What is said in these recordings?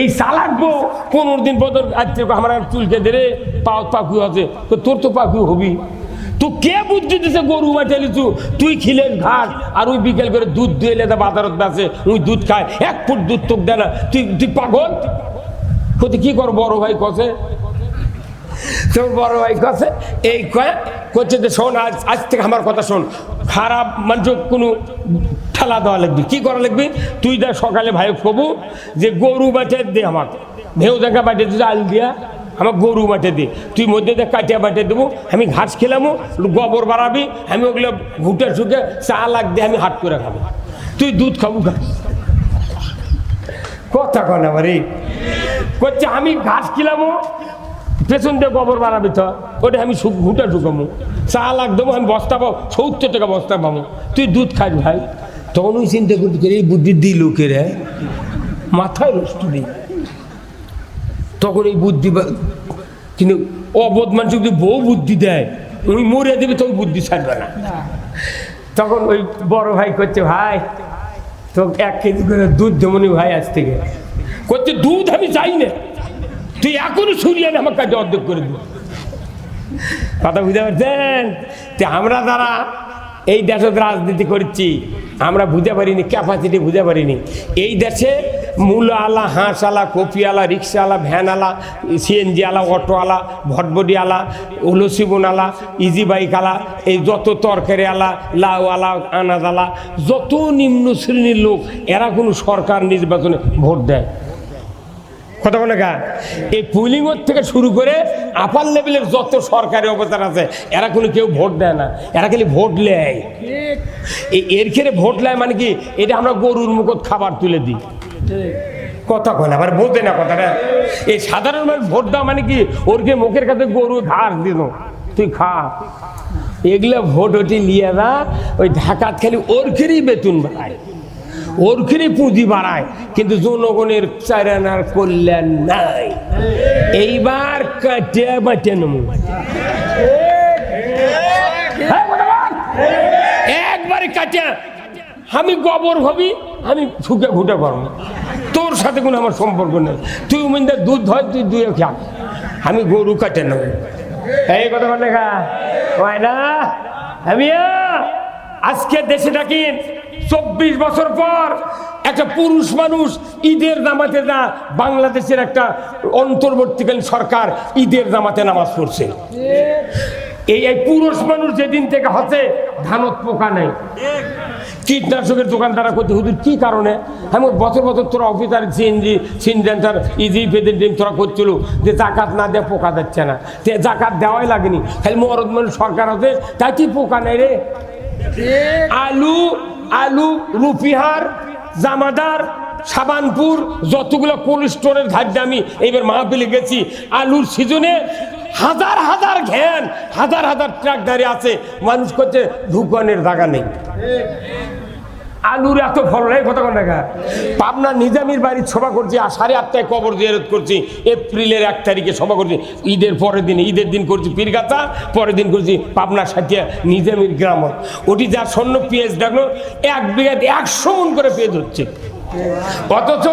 এই চালাকবো পনেরো দিন পর আমার চুলকে ধরে পাও পাখু আছে। তো তোর তো পাখু হবি। তো কে বুদ্ধি দিছে গরু বাঁচালি লিচু তুই খিলেন ঘাস আর ওই বিকেল করে দুধ দিয়ে লেদা বাজারত বেছে ওই দুধ খায়। এক ফুট দুধ তোক দেয় না। তুই তুই পাগল? কতি কি কর বড় ভাই কষে তোর বড় ভাই কাছে? এই কয়ে করছে যে শোন, আজ আজ থেকে আমার কথা শোন। খারাপ মানুষ কোনো ঠেলা দেওয়া লাগবে। কি করা লাগবে? তুই দেখ সকালে ভাই কবু যে গরু বাটে দে আমার ভেউ দেখা বাটে দিতে আল দিয়া। আমার গরু বাটে দে। তুই মধ্যে দিয়ে কাটিয়া বাটে দেবো। আমি ঘাস খেলামো, গোবর বাড়াবি, আমি ওগুলো ঘুটে শুকে চা লাগ দিয়ে আমি হাট করে খাব। তুই দুধ খাব ঘাস কথা কন আমার এই করছে আমি ঘাস খেলামো পেছন দিয়ে গোবর বাড়াবি তো ওটা আমি ঘুটে ঢুকামো। চা লাখ আমি বস্তা পাবো সত্তর টাকা বস্তা পাবো। তুই দুধ খাস ভাই। তখন ওই চিন্তা করতে করে এই বুদ্ধি দিই কে রে। মাথায় নষ্ট নেই। তখন এই বুদ্ধি কিন্তু অবোধ মানুষ যদি বউ বুদ্ধি দেয় উনি মরে দেবে তো বুদ্ধি ছাড়বে না। তখন ওই বড় ভাই করছে ভাই তো এক কেজি করে দুধ দেবনি ভাই আজ থেকে। করছে দুধ আমি চাই না। তুই এখনও সরিয়ে আনে আমার কাছে অর্ধেক করে দিবি। কথা বুঝতে পারছেন? তো আমরা যারা এই দেশে রাজনীতি করছি, আমরা বুঝতে পারিনি ক্যাপাসিটি বুঝতে পারিনি। এই দেশে মূল আলা হাঁস আলা কপি আলা রিক্সা আলা ভ্যান আলা সিএনজি আলা অটো আলা ভটবডি আলা উলসিবন আলা ইজি বাইক আলা এই যত তরকারি আলা লাউ আলা আনাজ আলা যত নিম্ন শ্রেণির লোক, এরা কোনো সরকার নির্বাচনে ভোট দেয়। কথা বলে গা। এই পুলিংয়ের থেকে শুরু করে আপার লেভেলের যত সরকারি অবস্থান আছে এরা কোনো কেউ ভোট দেয় না এরা খালি ভোট নেয় এই এর খেরে ভোট নেয় মানে কি? এটা আমরা গরুর মুখত খাবার তুলে দিই। কথা কয় না আবার বোঝে না কথাটা। এই সাধারণ মানুষ ভোট দেওয়া মানে কি? ওরকে মুখের কাছে গরু ঘাস দিল। তুই খা। এগুলো ভোট ওটি নিয়ে না ওই ঢাকাত খালি ওর খেরেই বেতন বাড়ায়। ওর খেরেই পুঁজি বাড়ায় কিন্তু জনগণের চারানার কল্যাণ নাই। এইবার হ্যাঁ, কথা বল। একবারে কাটিয়া। আমি গোবর হবি আমি ফুকে ফুটে করব তোর সাথে কোনো আমার সম্পর্ক নেই। তুই উমিনদের দুধ হয় তুই দুয়ে খা। আমি গরু কাটে নেব। এই কথা বলে খা না? আমি আজকে দেশে ডাকিন। চব্বিশ বছর পর একটা পুরুষ মানুষ ঈদের নামাতে না বাংলাদেশের একটা অন্তর্বর্তীকালীন সরকার ঈদের নামাতে নামাজ পড়ছে। এই এই পুরুষ মানুষ যেদিন থেকে হচ্ছে ধানত পোকা নেই। কীটনাশকের দোকান তারা করতে হুজুর কি কারণে? আমি বছর বছর তোরা অফিসার সিএনজি সিনজেন্টার ইজি ফেদিন তোরা করছিল যে জাকাত না দিয়ে পোকা দিচ্ছে না। তে জাকাত দেওয়াই লাগেনি। খালি মরদ মানুষ সরকার হতে তাই কি পোকা নেই রে? আলু আলু, রুপিহার, জামাদার, সাবানপুর, যতগুলো কোল্ড স্টোরের ধার্য আমি এইবার মাহফিলে গেছি। আলুর সিজনে হাজার হাজার ঘ্যান, হাজার হাজার ট্রাক দাঁড়িয়ে আছে। মানুষ করছে ঢুকানের জায়গা নেই আলুর এত ফল নেই কত টাকা পাবনা নিজামির বাড়ির সভা করছি, আর সাড়ে আটটায় কবর জিয়ারত করছি, এপ্রিলের এক তারিখে সভা করছি, ঈদের পরের দিন, ঈদের দিন করছি পীরগাতা পরের দিন করছি পাবনা সাথিয়া নিজামির গ্রাম ওটি যা স্বর্ণ পেঁয়াজ ডাকলো, এক বিঘাতে একশো মন করে পেঁয়াজ হচ্ছে। অথচ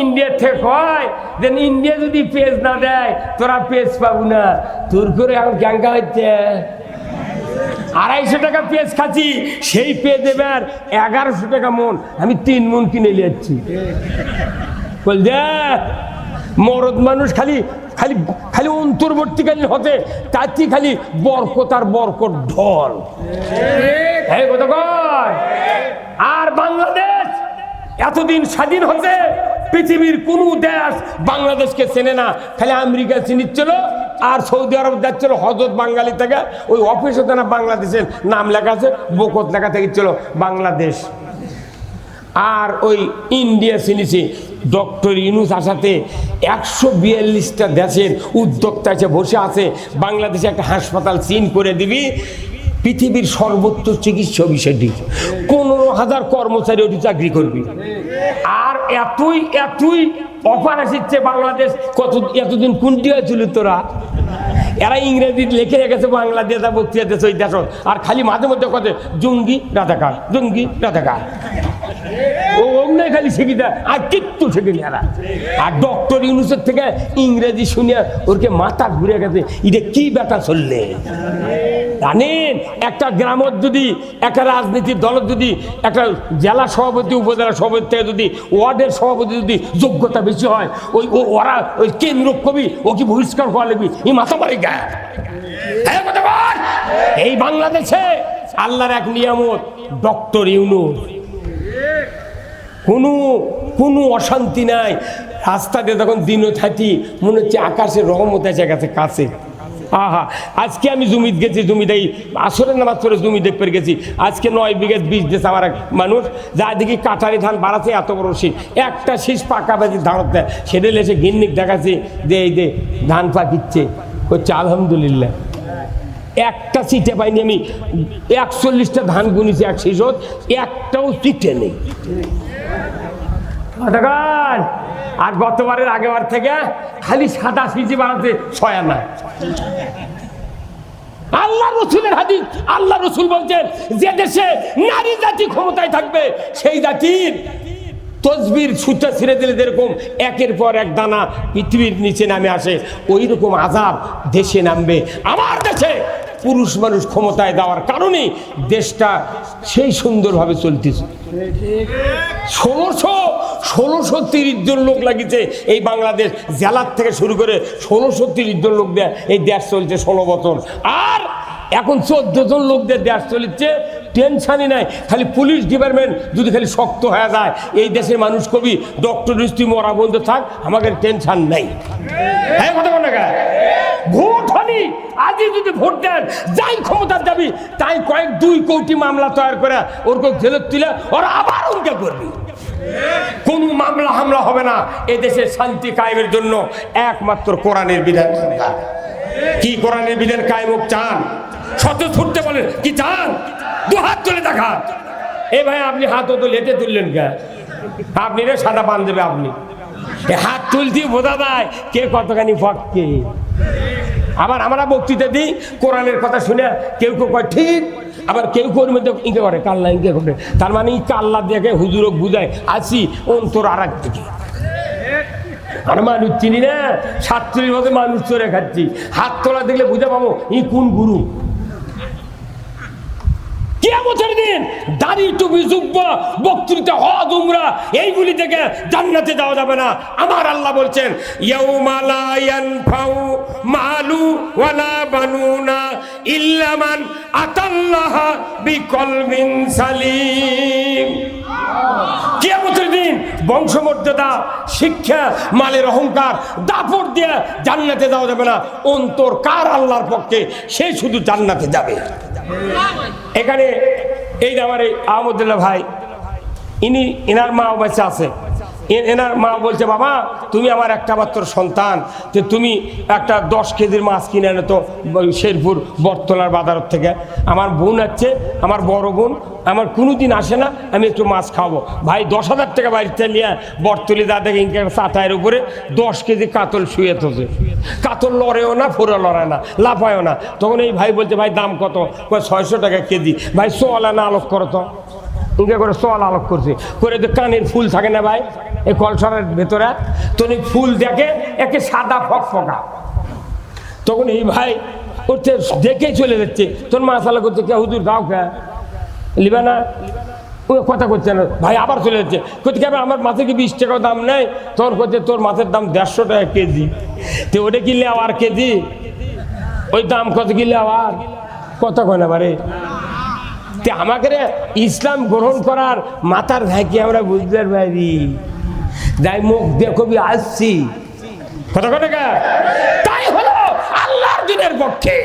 ইন্ডিয়া থেকে হয় যে ইন্ডিয়া যদি পেজ না দেয়, তোরা পেজ পাবো না। তোর করে এখন গ্যাঙ্গা হচ্ছে আড়াইশো টাকা পেঁয়াজ খাচ্ছি, সেই পেঁয়াজ এবার এগারোশো টাকা মন। আমি তিন মন কিনে নিয়েছি বল মরদ মানুষ খালি খালি খালি অন্তর্বর্তীকালীন হতে, তাতে খালি বরকত আর বরকত ঢল। আর বাংলাদেশ এতদিন স্বাধীন হতে, পৃথিবীর কোন দেশ বাংলাদেশকে চেনে না। খালি আমেরিকা চিনিচ্ছিল আর সৌদি আরব যাচ্ছিল হজরত বাঙালি থেকে, ওই অফিসে না বাংলাদেশের নাম লেখা আছে, বকত লেখা থেকে ছিল বাংলাদেশ। আর ওই ইন্ডিয়া সিনিসি ডক্টর ইউনুস আসাতে একশো বিয়াল্লিশটা দেশের উদ্যোক্তা এসে বসে আছে, বাংলাদেশে একটা হাসপাতাল সিন করে দিবি পৃথিবীর সর্বোচ্চ চিকিৎসা বিষয়টি পনেরো হাজার কর্মচারী ওটি চাকরি করবি। আর এতই এতই অফার আসছে বাংলাদেশ কত, এতদিন কোনটি হয়েছিল তোরা? এরা ইংরেজি লিখে রেখেছে, বাংলাদেশ বক্তৃতা দেশ ওই দেশ। আর খালি মাঝে মধ্যে কথা জঙ্গি রাজাকার জঙ্গি রাজাকার। ও অমনি খালি শিখি দেয়, আর কিচ্ছু শিখে এরা। আর ডক্টর ইউনুসের থেকে ইংরেজি শুনিয়া ওরকে মাথা ঘুরে গেছে এটা কি ব্যাটা চললে? জানেন একটা গ্রামত যদি, একটা রাজনীতির দলের যদি, একটা জেলা সভাপতি, উপজেলা সভাপতি থেকে যদি, ওয়ার্ডের সভাপতি যদি যোগ্যতা বেশি হয়, ওই ওরা ওই কেন্দ্র কবি, ও কি বহিষ্কার করা লাগবি? এই মাথা মারি হ্যাঁ। এই বাংলাদেশে আল্লাহর এক নিয়ামত, ডক্টর ইউনুস। কোনো কোনো অশান্তি নাই। রাস্তা দিয়ে তখন দিনও থাকি, মনে হচ্ছে আকাশের রহমত আছে কাছে কাছে। আহা, আজকে আমি জমিত গেছি, জমিতে এই আসরের নামাজ পড়ে জমি দেখতে গেছি। আজকে নয় বিঘে বীজ দিয়েছে আমার এক মানুষ, যা দেখি কাটারি ধান বাড়াচ্ছে এত বড় শীষ। একটা শীষ পাকা বাজি ধান দেয় সেটা এসে গিন্নিক দেখাচ্ছে যে এই যে ধান পাকিচ্ছে। করছে আলহামদুলিল্লাহ। একটা সিটে পাইনি আমি। একচল্লিশটা ধান গুনিছি এক শিশত একটাও সিটে নেই। কতক্ষণ? আর গতবারের আগেবার থেকে খালি সাদা সিজি বানাতে ছয় আনা আল্লাহ রসুলের হাদিস, আল্লাহ রসুল বলছেন, যে দেশে নারী জাতি ক্ষমতায় থাকবে, সেই জাতির তসবির সুতা ছিঁড়ে দিলে যেরকম একের পর এক দানা পৃথিবীর নিচে নামে আসে ওই রকম আজাব দেশে নামবে আমার দেশে পুরুষ মানুষ ক্ষমতায় দেওয়ার কারণে দেশটা সেই সুন্দরভাবে চলতেছে ষোলোশো ষোলোশো তিরিশ জন লোক লাগিয়েছে এই বাংলাদেশ জেলার থেকে শুরু করে ষোলোশো তিরিশ জন লোক এই দেশ চলছে ষোলো বছর। আর এখন চোদ্দ জন লোকদের দেশ চলিচ্ছে টেনশনই নাই। খালি পুলিশ ডিপার্টমেন্ট যদি খালি শক্ত হয়ে যায়, এই দেশের মানুষ কবি ডক্টর তুই মরা বন্ধু থাক, আমাদের টেনশন নাই। হ্যাঁ ভোট হনি আজই যদি ভোট দেন, যাই ক্ষমতার যাবি তাই কয়েক দুই কোটি মামলা তৈরি করে ওর কেউ জেলের তুলে ওরা আবার উনকে করবি। কোন মামলা হামলা হবে না। এ দেশের শান্তি কায়েমের জন্য একমাত্র কোরআনের বিধান। কি কোরআনের বিধান কায়েম হোক, চান। শত ছুটতে বলেন, কি চান? দু হাত তুলে দেখা এ ভাই, আপনি হাত তো লেটে তুললেন কে আপনি রে সাদা পান দেবে আপনি। হাত তুলতে বোঝা যায় কে কতখানি ফটকে। আবার আমরা বক্তৃতা দিই, কোরআনের কথা শুনে কেউ কেউ কয়, ঠিক আবার কেউ কেউ মধ্যে ইঙ্কে করে, কাল্লা ইঙ্কে করে। তার মানে এই কাল্লা দেখে হুজুরক বুঝায়, আসি, অন্তর আর এক দিকে। আর মানুষ চিনি না, সাতচল্লিশ বছর মানুষ চড়ে খাচ্ছি। হাত তোলা দেখলে বুঝে পাবো ই কোন গুরু? কিয়ামতের দিন দাড়ি, টুপি, জুব্বা, বক্তৃতা হজ এইগুলি থেকে জান্নাতে যাওয়া যাবে না। আমার আল্লাহ বলছেন ইয়াউমালায়ান ফাউ মালু ওয়ালা বানুনা ইল্লামান আতাল্লাহ বিকলবিন সালিম। কিয়ামতের দিন বংশমর্যাদা, শিক্ষা, মালের অহংকার, দাপট দিয়ে জান্নাতে যাওয়া যাবে না। অন্তর কার আল্লাহর পক্ষে, সে শুধু জান্নাতে যাবে। এখানে এই আমার এই আহমদুল্লাহ ভাই, ইনি, ইনার মা বাচ্চা আছে। এনার মা বলছে, বাবা, তুমি আমার একটা মাত্র সন্তান। যে তুমি একটা দশ কেজির মাছ কিনে এনে তো শেরপুর বটতলার বাজার থেকে। আমার বোন আছে, আমার বড় বোন, আমার কোনো দিন আসে না, আমি একটু মাছ খাব ভাই, দশ হাজার টাকা বাড়িতে নিয়ে বটতলি দা দেখে ইনকে চাটায়ের উপরে দশ কেজি কাতল শুয়ে তোছে কাতল লড়েও না, ফোরা লড়ায় না, লাফায়ও না। তখন এই ভাই বলছে, ভাই, দাম কত? ছয়শো টাকা কেজি। ভাই সোয়ালা না আলোক করো তো। ইনকে করে সোয়াল আলোক করছে। করে তো কানের ফুল থাকে না ভাই? এই কলসরের ভেতরে তো এই ফুল দেখে একে সাদা ফক ফকা। তখন এই ভাই করতে দেখে চলে যাচ্ছে। তোর মাসালা করছে, কে হুজুর, দাও কে? লিবা না। ও কথা করছে না। ভাই আবার চলে যাচ্ছে। করতে কি আমার মাছের কি বিশ টাকা দাম নেই? তোর করছে তোর মাছের দাম দেড়শো টাকা কেজি। তো ওটা কিনলে আবার কেজি? ওই দাম কত কিনলে আবার কত কয় না বারে। আমাকে ইসলাম গ্রহণ করার মাথার ভাইকে আমরা বুঝতে পারি। যাই মুখ দেখবি আসছি। কথা কথা? তাই হলো আল্লাহর দিনের পক্ষে।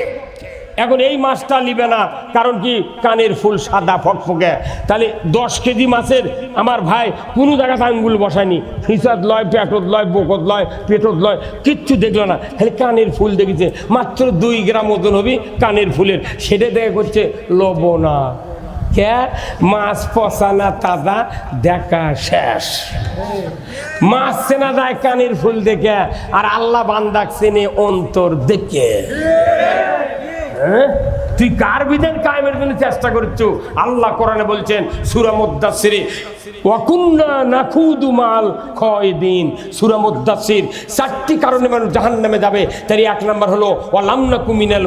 এখন এই মাছটা নিবে না, কারণ কি? কানের ফুল সাদা ফকফকে। তাহলে দশ কেজি মাছের আমার ভাই কোনো জায়গাতে আঙ্গুল বসায়নি। ফিসাদ লয়, পেটত লয়, বকত লয়, পেটত লয়, কিচ্ছু দেখল না। খালি কানের ফুল দেখেছে। মাত্র দুই গ্রাম ওজন হবি কানের ফুলের। সেটা দেখে করছে লবণা কে মাছ পচানা তাজা, দেখা শেষ মাছ চেনা যায় কানের ফুল দেখে, আর আল্লাহ বান্দাক চেনে অন্তর দেখে? তুই কার বিধান কায়েমের জন্য চেষ্টা করছ? আল্লাহ কোরআনে বলছেন, সুরা মুদাসসিরে, ওয়াকুন্না নাখুদু মাল খয়দিন। কারণে মানুষ যাবে। তার এক নাম্বার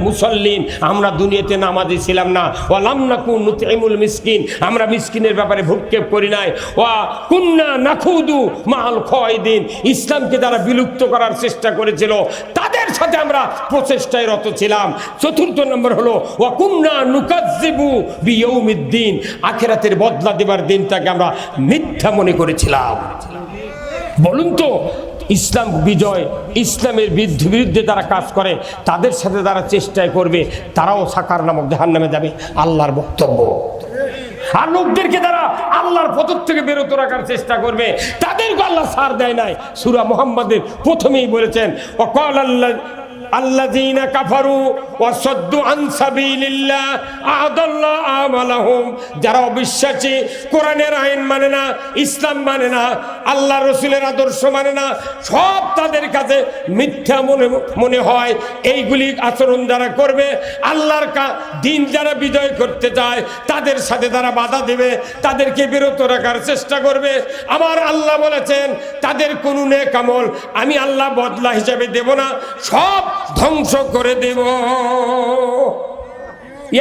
মুসাল্লিন। আমরা দুনিয়াতে নামাজি ছিলাম না। ওয়ালাম নাকু নুতইমুল মিসকিন। আমরা মিসকিনের ব্যাপারে ভূক্ষেপ করি নাই। ওয়া কুন্না নাখুদু মাল খয়দিন। ইসলামকে তারা বিলুপ্ত করার চেষ্টা করেছিল তাদের সাথে আমরা প্রচেষ্টায় রত ছিলাম। চতুর্থ নম্বর হলো, ওয়াকুন্না নুকাজ্জিবু বিয়ৌমিদ্দিন। আখেরাতের বদলা দেবার দিনটাকে আমরা মিথ্যা মনে করেছিলাম। বলুন তো, ইসলাম বিজয়, ইসলামের বিরুদ্ধে বিরুদ্ধে তারা কাজ করে, তাদের সাথে তারা চেষ্টায় করবে, তারাও সাকার নামক জাহান নামে যাবে। আল্লাহর বক্তব্য। আর লোকদেরকে তারা আল্লাহর পথর থেকে বেরোত রাখার চেষ্টা করবে। তাদেরকে আল্লাহ সার দেয় নাই। সুরা মোহাম্মদের প্রথমেই বলেছেন অকল আল্লাহ আল্লাযীনা কাফারু ওয়া সাদ্দু আন সাবিলিল্লাহ আদাল্লাহ আমালাহুম। যারা অবিশ্বাসী, কোরআনের আইন মানে না, ইসলাম মানে না, আল্লাহ রসুলের আদর্শ মানে না, সব তাদের কাছে মিথ্যা মনে মনে হয়। এইগুলি আচরণ যারা করবে, আল্লাহর কা, দিন যারা বিজয় করতে চায়, তাদের সাথে তারা বাধা দেবে, তাদেরকে বিরত রাখার চেষ্টা করবে। আমার আল্লাহ বলেছেন, তাদের কোনো নে কামল আমি আল্লাহ বদলা হিসাবে দেব না। সব ধ্বংস করে দেব।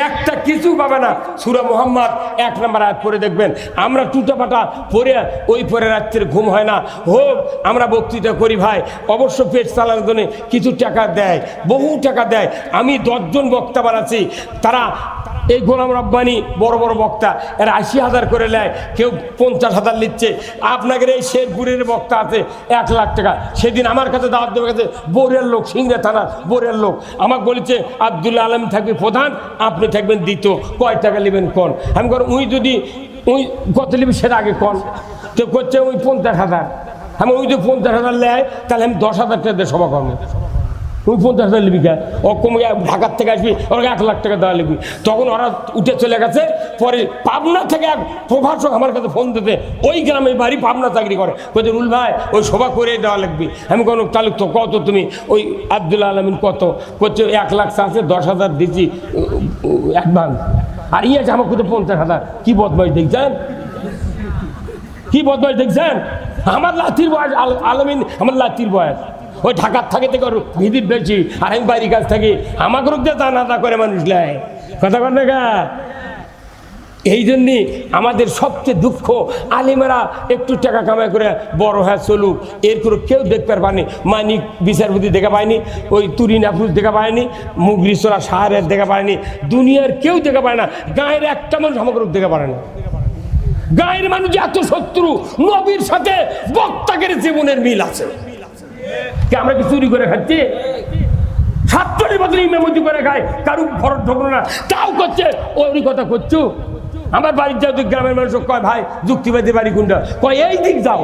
একটা কিছু পাবে না। সুরা মোহাম্মদ এক নম্বর আয়াত পরে দেখবেন, আমরা টুটাপাটা পরে ওই পরে রাত্রের ঘুম হয় না। হোক, আমরা বক্তৃতা করি ভাই, অবশ্য পেট চালানোর জন্য কিছু টাকা দেয়, বহু টাকা দেয়। আমি দশজন বক্তা বানাচ্ছি, তারা এই গোলাম রব্বানি বড় বড় বক্তা, এরা আশি হাজার করে নেয়, কেউ পঞ্চাশ হাজার নিচ্ছে। আপনাদের এই শেরপুরের বক্তা আছে, এক লাখ টাকা। সেদিন আমার কাছে দাওয়াত দেওয়ার কাছে বোরের লোক, সিংড়া থানার বোরের লোক। আমাকে বলেছে আবদুল্লাহ আলম থাকবে প্রধান, আপনি থাকবেন দ্বিতীয়। কয় টাকা নেবেন কোন? আমি কর উই যদি উই কত নেবে সেটা আগে কোন? কেউ করছে, ওই পঞ্চাশ হাজার। আমি ওই যে পঞ্চাশ হাজার নেয়, তাহলে আমি দশ হাজার টাকা দিয়ে সভা করব। তুই পঞ্চাশ হাজার লিবি কে? ও কমে ঢাকার থেকে আসবি ওরা এক লাখ টাকা দেওয়া লিখবি তখন ওরা উঠে চলে গেছে, পরে পাবনা থেকে এক প্রভাষক আমার কাছে ফোন দিতে, ওই গ্রামে বাড়ি পাবনা চাকরি করে। বলছে, রুল ভাই, ওই সভা করে দেওয়া লাগবি। আমি কোনো তালুক তো কত তুমি? ওই আবদুল্লা আলমিন কত? করছে এক লাখ আছে দশ হাজার দিচ্ছি অ্যাডভান্স আর ইয়ে আছে আমার কোথাও পঞ্চাশ হাজার। কী বদমাইশ দেখছেন? কী বদমাইশ দেখছেন? আমার লাতির বয়স, আল- আলমিন, আমার লাতির বয়স। ওই ঢাকার থাকে থেকে ভিদির বেশি, আর আমি বাড়ির কাছ থাকি, আমাকে রোগতে জানাজা করে মানুষ লাই কথা কর না? এই জন্যে আমাদের সবচেয়ে দুঃখ, আলিমেরা একটু টাকা কামাই করে বড় হ্যাঁ চলুক। এর করে কেউ দেখতে পারেনি মানিক বিচারপতি দেখা পায়নি, ওই তুরিন আফরুজ দেখা পায়নি মুগরিসরা সাহারের দেখা পায়নি, দুনিয়ার কেউ দেখা পায় না, গায়ের একটা মানুষ আমাকে দেখা পারে না। গায়ের মানুষ এত শত্রু, নবীর সাথে বক্তাকের জীবনের মিল আছে। কি আমরা কি চুরি করে খাচ্ছি? সাতচল্লিশ বছর ইমামতি করে খায়। কারু ভরত ঢোকলো না। তাও করছে। ওই কথা করছ? আমার বাড়ির যাও তুই গ্রামের মানুষ কয়, ভাই, যুক্তিবাদী বাড়ি কোনটা? কয়, এই দিক যাও।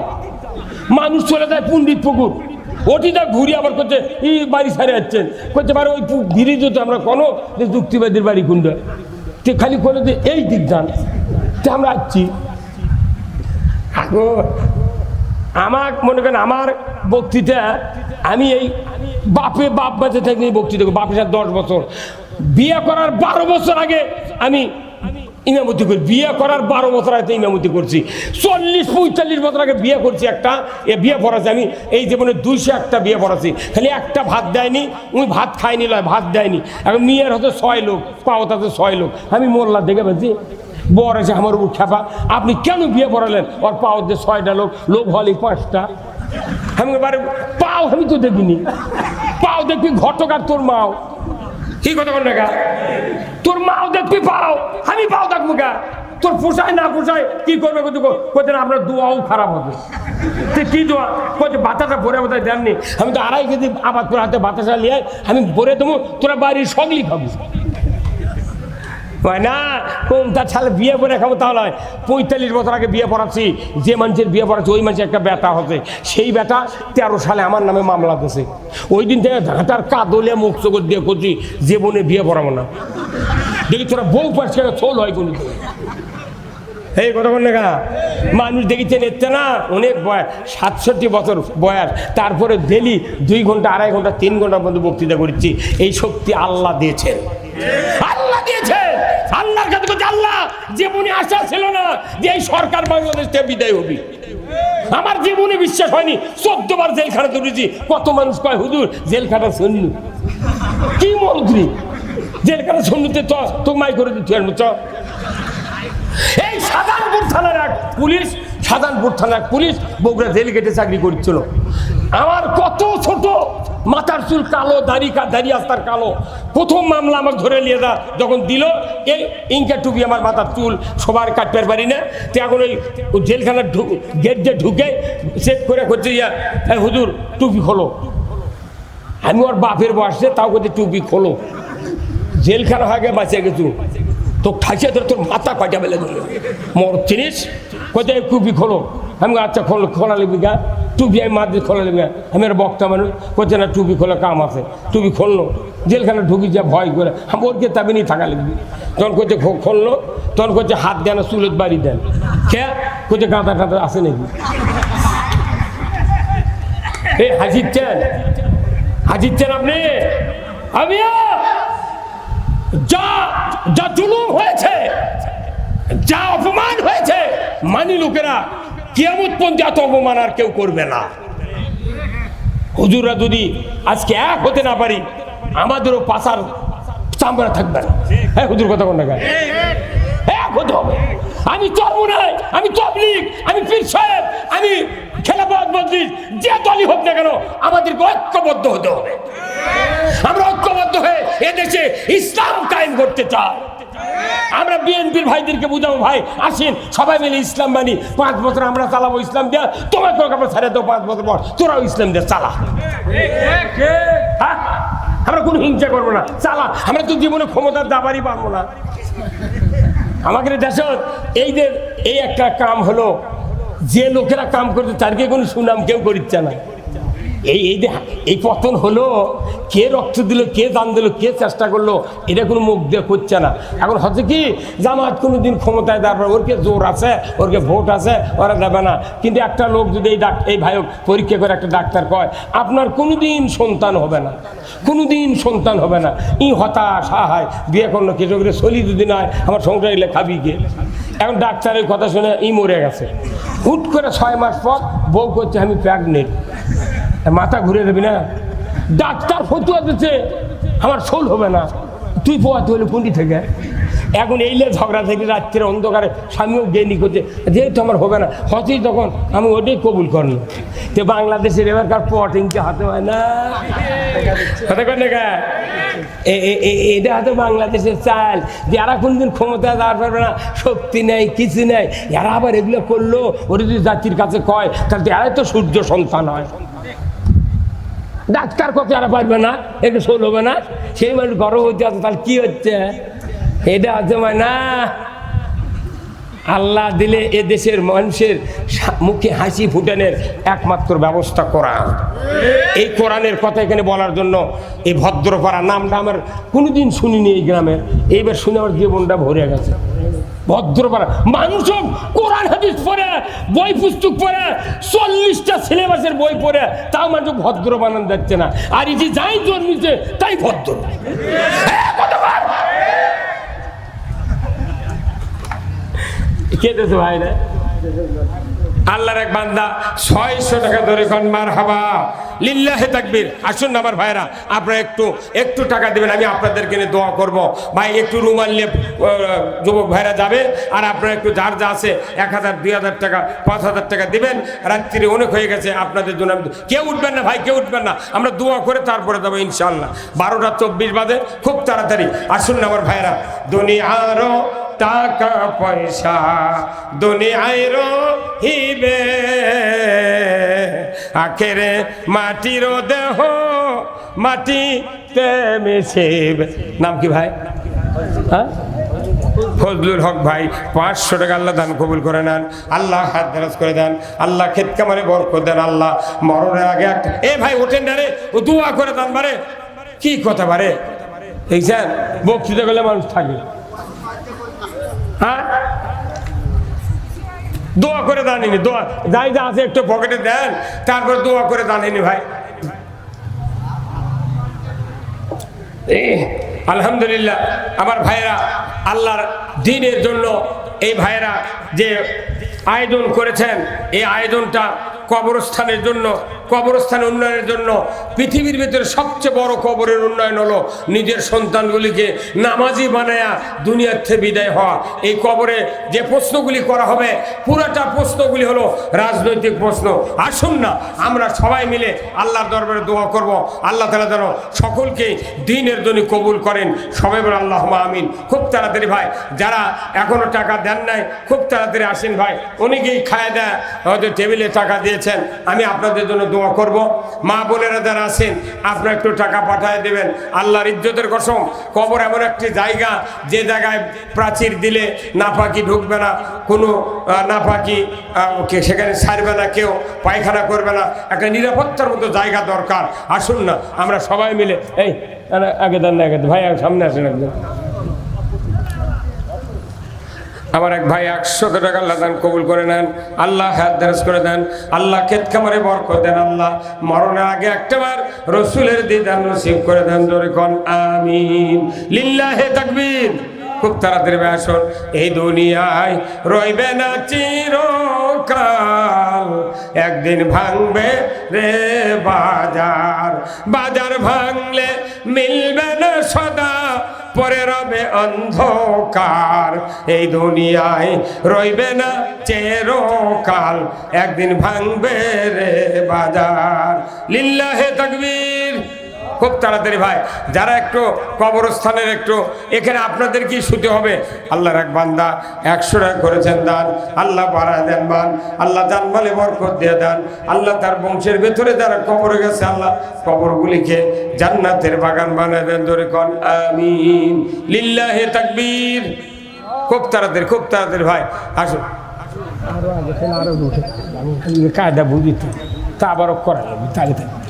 মানুষ চলে যায় পণ্ডিত পুকুর। ওটিটা ঘুরি আবার করছে, এই বাড়ি সারে যাচ্ছেন। করছে পারে ওই ঘিরে যেত আমরা কোনো যে যুক্তিবাদীর বাড়ি কোনটা? তে খালি করে যে, এই দিক যান। তে আমরা আসছি। আমার মনে করেন আমার বক্তৃতা, আমি এই বাপে বাপ বাঁচে থাকি বক্তৃতা। বাপের সাথে দশ বছর। বিয়ে করার বারো বছর আগে আমি ইমামতি করি। বিয়ে করার বারো বছর আগে ইমামতি করছি। চল্লিশ, পঁয়তাল্লিশ বছর আগে বিয়ে করছি একটা। এ বিয়ে পড়াছি আমি। এই জীবনে দুইশো একটা বিয়ে পড়াছি খালি একটা ভাত দেয়নি, উনি ভাত খাইনি লয় ভাত দেয়নি। এখন মেয়ের হতে ছয় লোক, পাওয়াত হতে ছয় লোক। আমি মোল্লা দেখে পেয়েছি বর এসে আমার উপর খেপা আপনি কেন বিয়ে পড়ালেন? ওর পাও যে ছয়টা লোক লোক হলে পাঁচটা। আমি এবারে পাও আমি তো দেখিনি। পাও দেখবি ঘটক তোর মাও। কি কথা বল না তোর মাও দেখবি পাও, আমি পাও দেখব গা। তোর পোষায় না পোষায় কি করবে আপনার দোয়াও খারাপ হবে। কি দোয়া? কোথায় বাতাসা ভরে বোধহয় দেননি। আমি তো আড়াই কেজি আবার তোর হাতে বাতাসা নিয়ে আমি ভরে দেবো, তোরা বাড়ির সগলি খাবি। কয়, না কোন তার ছালে বিয়ে করে খাব তাহলে। হয়। পঁয়তাল্লিশ বছর আগে বিয়ে পড়াচ্ছি, যে মানুষের বিয়ে পড়াচ্ছে, ওই মানুষের একটা বেটা হচ্ছে। সেই বেটা তেরো সালে আমার নামে মামলা দিছে। ওই দিন থেকে ঘাটার কাদলে মুখ চোখর দিয়ে করছি, জীবনে বিয়ে পড়াবো না। দেখি তোরা বউ পাচ্ছে চোল হয় কোন এই কথা বল না মানুষ দেখেছেন এতে না, অনেক বয়স সাতষট্টি বছর বয়স। তারপরে ডেলি দুই ঘণ্টা, আড়াই ঘণ্টা, তিন ঘণ্টা পর্যন্ত বক্তৃতা করছি। এই শক্তি আল্লাহ দিয়েছেন। আল্লাহ দিয়েছে আল্লাহর কাছে বলছে, আল্লাহ, জীবনে আশা ছিল না যে এই সরকার বাংলাদেশ থেকে বিদায় হবি। আমার জীবনে বিশ্বাস হয়নি। চোদ্দ বার জেলখানা তুলেছি কত মানুষ কয়, হুজুর, জেলখানা শুনল কি মন্ত্রী? জেলখানা শুনতে তো তোমায় করে দিতে এই সাধারণপুর থানার এক পুলিশ সাধারণপুর থানার এক পুলিশ বগুড়া জেল গেটে চাকরি করছিল। আমার কত ছোট? মাথার চুল কালো, দাড়ি দাড়ি আস্তার কালো। প্রথম মামলা আমার ধরে নিয়ে যা যখন দিল এই ইনকা টুপি আমার মাথার চুল সবার কাটতে পারি না। তো এখন ওই জেলখানার ঢুক গেট দিয়ে ঢুকে চেক করে করছে ইয়া "এই হুজুর, টুপি খোলো। আমি ওর বাপের বয়সে তাও করতে টুপি খোলো। জেলখানা হয়ে গিয়ে বাঁচিয়ে গেছু। তো ঠাইছে ধরে তোর মাথা কাটা বেলে ধরে মোর চিনিস কোথায় টুপি খোলো। আমি আচ্ছা খোলো খোলা লিখবি গা টুপি আমি মাঝে খোলা লিখবি গা। আমি আর বক্তা মানুষ কোথায় না টুপি খোলা কাম আছে টুপি খুললো জেলখানা ঢুকি যা ভয় করে আমি ওর কে তাবিনি থাকা লিখবি তখন কোথায় খুললো তখন কোথায় হাত দেন চুলত বাড়ি দেন কে কোথায় গাঁদা টাঁদা আছে নাকি এই হাজিচ্ছেন হাজিচ্ছেন আপনি আমিও যা যা জুলুম হয়েছে যা অপমান হয়েছে মানি লোকেরা কিয়ামত পর্যন্ত এত অপমান আর কেউ করবে না। হুজুররা যদি আজকে এক হতে না পারি, আমাদেরও পাশার চামড়া থাকবে না। হ্যাঁ হুজুর কথা কোন? এক হতে হবে। আমি তবু নাই আমি তবলিগ, আমি পীর সাহেব, আমি খেলাফত মসজিদ যে দলই হোক না কেন, আমাদেরকে ঐক্যবদ্ধ হতে হবে। আমরা ঐক্যবদ্ধ হয়ে এদেশে ইসলাম কায়েম করতে চাই। আমরা বিএনপির ভাইদেরকে বুঝাবো, ভাই, আসেন, সবাই মিলে ইসলাম মানি পাঁচ বছর আমরা চালাবো ইসলাম দেওয়া তোর কাপড় ছেড়ে দেবো পাঁচ বছর পর। তোরাও ইসলাম দিয়ে চালা। হ্যাঁ? আমরা কোনো হিংসা করব না। চালা। আমরা তো জীবনে ক্ষমতার দাবারই পারব না। আমাদের দেশত, এই যে, এই একটা কাম হলো, যে লোকেরা কাম করতে তারকে কোনো সুনাম কেউ করিচ্ছে না। এই এই এই পতন হলো, কে রক্ত দিল, কে দান দিল, কে চেষ্টা করল, এটা কোনো মুখ দিয়ে করছে না। এখন হচ্ছে কি জামাত কোনো দিন ক্ষমতায় দাঁড়াবে ওরকে জোর আছে, ওরকে ভোট আছে, ওরা দেবে না। কিন্তু একটা লোক যদি এই ডাক এই ভাইক পরীক্ষা করে একটা ডাক্তার কয়, আপনার কোনো দিন সন্তান হবে না। কোনো দিন সন্তান হবে না। ই হতাশ, হা, হায়, বিয়ে করল কিছু করে চলি যদি নয় আমার সংসার এলে খাবি কে? এখন ডাক্তারের কথা শুনে ই মরে গেছে। হুট করে ছয় মাস পর বউ করছে, আমি প্রেগনেন্ট মাথা ঘুরে দেবি না? ডাক্তার ফতুয়া দিচ্ছে, আমার শোল হবে না। তুই পোয়াতে হলে কোনটি থেকে। এখন এইলে ঝগড়া থেকে রাত্রে অন্ধকারে স্বামীও জ্ঞানী করছে, যেহেতু আমার হবে না, হতেই তখন আমি ওটাই কবুল করল তো বাংলাদেশের এবারকার পটিংকে হাতে হয় না। কর এটা হয়তো বাংলাদেশের চাল। যারা কোনদিন ক্ষমতা দাঁড় পারবে না, শক্তি নেই, কিছু নেই। এরা আবার এগুলো করল, ওরা যদি জাতির কাছে কয়, তাহলে এরাই তো সূর্য সন্তান হয়। ডাক্তার কত আর পারবে না, একটু শোল হবে না। সেই মানুষ গরম হইতে আছে, তাহলে কি হচ্ছে? এটা হচ্ছে মানে না। আল্লাহ দিলে এ দেশের মানুষের মুখে হাসি ফুটানের একমাত্র ব্যবস্থা কোরআন। এই কোরআনের কথা এখানে বলার জন্য এই ভদ্রপাড়া নামটা আমার কোনোদিন শুনিনি এই গ্রামের। এইবার শুনে আমার জীবনটা ভরে গেছে। ভদ্রপাড়া। মানুষও কোরআন হাদিস পড়ে, বই পুস্তক পড়ে, চল্লিশটা সিলেবাসের বই পড়ে, তাও মানুষ ভদ্র বানান যাচ্ছে না আর এই যে যাই জন্মিছে, তাই ভদ্র? কেটেছে ভাই রে আল্লাহর এক বান্দা ছয়শো টাকা ধরে কন মার হাবা লিল্লাহে তাকবীর। আসুন আমার ভাইরা আপনারা একটু একটু টাকা দেবেন, আমি আপনাদেরকে নিয়ে দোয়া করব। ভাই, একটু রুমাল নিয়ে যুবক ভাইরা যাবে, আর আপনারা একটু যার যা আছে, এক হাজার, দুই হাজার টাকা, পাঁচ হাজার টাকা দেবেন। রাত্রি অনেক হয়ে গেছে, আপনাদের জন্য আমি কেউ উঠবেন না, ভাই, কেউ উঠবেন না। আমরা দোয়া করে তারপরে যাব ইনশাল্লাহ বারোটা চব্বিশ বাজে, খুব তাড়াতাড়ি। আসুন আমার ভাইরা দুনিয়ারও টাকা পয়সা দুনিয়ায় রহিবে। আখেরে মাটির দেহ মাটিতে মিশিবে। নাম কি ভাই? হ্যাঁ? ফজলুল হক ভাই, পাঁচশো টাকা আল্লাহ দান কবুল করে নেন, আল্লাহ হাত দারাজ করে দেন, আল্লাহ ক্ষেত কামারে বরকত দেন, আল্লাহ মরণের আগে একটা এ ভাই, ওঠেন না রে, ও দোয়া করে দেন বারে। কি কথা বারে? দেখছেন বক্তৃতা করলে মানুষ থাকে হ্যাঁ? দোয়া করে দানিনি দোয়া। যাই যা, আছে একটু পকেটে দেন, তারপর দোয়া করে দানিনি ভাই। আলহামদুলিল্লাহ, আমার ভাইয়েরা, আল্লাহর দিনের জন্য এই ভাইয়েরা যে আয়োজন করেছেন, এই আয়োজনটা কবরস্থানের জন্য কবরস্থান উন্নয়নের জন্য পৃথিবীর ভিতরে সবচেয়ে বড় কবরের উন্নয়ন হলো নিজের সন্তানগুলিকে নামাজি বানায়া দুনিয়ার থেকে বিদায় হওয়া। এই কবরে যে প্রশ্নগুলি করা হবে, পুরাটা প্রশ্নগুলি হলো রাজনৈতিক প্রশ্ন। আসুন না, আমরা সবাই মিলে আল্লাহর দরবারে দোয়া করব। আল্লাহ তালা যেন সকলকে দিনের জন্য কবুল করেন। সবাই বলে আল্লাহ আমিন। খুব তাড়াতাড়ি ভাই, যারা এখনও টাকা দেন নাই, খুব তাড়াতাড়ি আসেন ভাই। অনেকেই খায় দেয়, হয়তো টেবিলে টাকা দিয়েছেন। আমি আপনাদের জন্য দোয়া করব। মা বোনেরা যারা আছেন আপনারা একটু টাকা পাঠিয়ে দেবেন। আল্লাহর ইজ্জতের কসম কবর এমন একটি জায়গা যে জায়গায় প্রাচীর দিলে নাপাকি ঢুকবে না কোনো আহ, নাপাকি আহ, কে সেখানে ছাড়বে না কেউ পায়খানা করবে না। একটা নিরাপত্তার মতো জায়গা দরকার। আসুন না আমরা সবাই মিলে এই আগে দেন না আগে ভাই সামনে আসেন একদম আমার এক ভাই একশত টাকা আল্লাহ দান কবুল করে নেন, আল্লাহ হাত দারাজ করে দেন, আল্লাহ ক্ষেত খামারে বরকত দেন, আল্লাহ মরণের আগে একটাবার রসুলের দিদান নসিব করে দেন, জোরে কোন, আমিন। লিল্লাহে তাকবীর। খুব তাড়াতাড়ি আসুন। এই দুনিয়ায় রইবে না চিরকাল। একদিন ভাঙবে রে বাজার। বাজার ভাঙলে মিলবে না সদা। পরে রবে অন্ধকার। এই দুনিয়ায় রইবে না চেরকাল। একদিন ভাঙবে রে বাজার। লিল্লাহে তাকবীর। খুব তাড়াতাড়ি ভাই, যারা একটু কবরস্থানের একটু, এখানে আপনাদের কি শুতে হবে? আল্লাহর এক বান্দা একশো টাকা করেছেন দান, আল্লাহ বাড়ায় দেন বান আল্লাহ দান জানমালে বরকত দিয়ে দেন, আল্লাহ তার বংশের ভেতরে যারা কবরে গেছে, আল্লাহ কবরগুলিকে জান্নাতের বাগান বানায় দেন ধরে কন, আমিন। লিল্লাহে তাকবীর। খুব তাড়াতাড়ি খুব তাড়াতাড়ি ভাই, আসুন। আরও আগে আরও কায়দা বুঝিত তা আবারও করা লাগবে তাহলে।